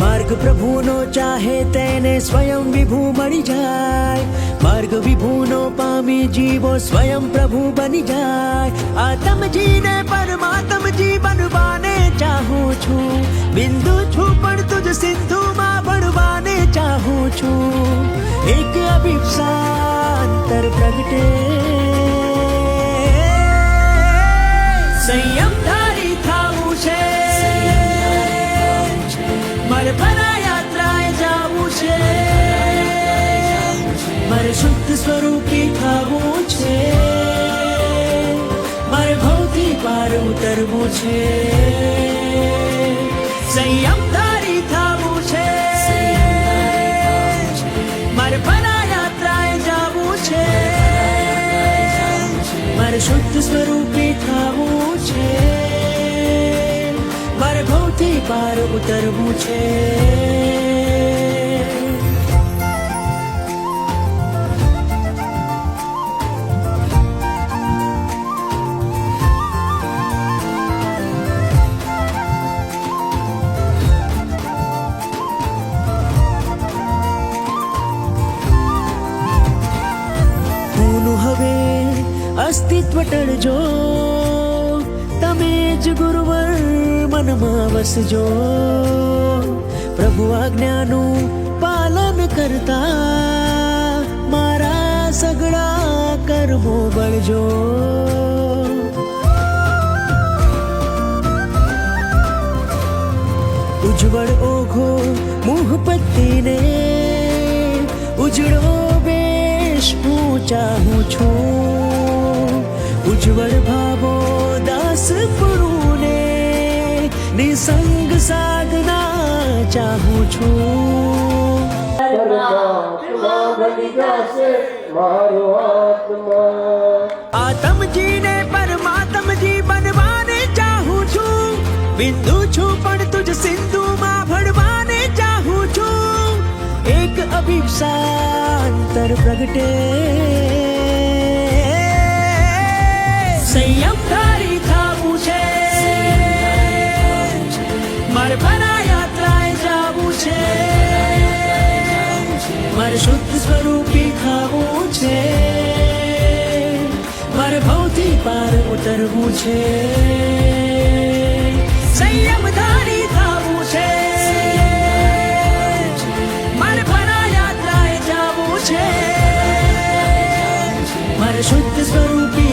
માર્ગ પ્રભુનો ચાહે તેને સ્વયં વિભુ મળી જાય. માર્ગ વિભુનો પામી જીવો સ્વયં પ્રભુ બની જાય. આતમજીને પરમાત્મજી બનવાને ચાહું છું. બિંદુ છું પણ તુજ સિંધુમાં ભણવાને ચાહું છું. એક અભિપ્સાંતર પ્રગટે. સંયમ છે. સંયમ ધારી થવું છે. મારે પરા યાત્રાએ જાવું છે. મારે શુદ્ધ સ્વરૂપે થવું છે. મારે ભૌતિક પાર ઉતરવું છે. અસ્તિત્વ ટળજો તમે જ ગુરુવર મનમાં વસજો. પ્રભુ આજ્ઞાનું પાલન કરતા મારા સગળા કર્મો બળજો. ઉજ્જવળ ઓઘો મુહ પત્તીને ઉજળો બેશ હું ચાહું છું. ઉજ્જવળ ભાવો દાસ પુરુને નિસંગ સાધના ચાહું છું. આતમજીને પરમાત્મજી બનવાને ચાહું છું. બિંદુ છું પણ તુજ સિંધુમાં ભણવાને ચાહું છું. એક અભિપ્સાંતર પ્રગટે સંયમ ધારી થવું છે. મારે યાત્રાએ જાવું છે. મારે શુદ્ધ સ્વરૂપી થવું છે. મારે ભૌતિક પાર ઉતરવું છે. સંયમ ધારી થાવું છે. મારે યાત્રાએ જાવું છે. મારે શુદ્ધ સ્વરૂપ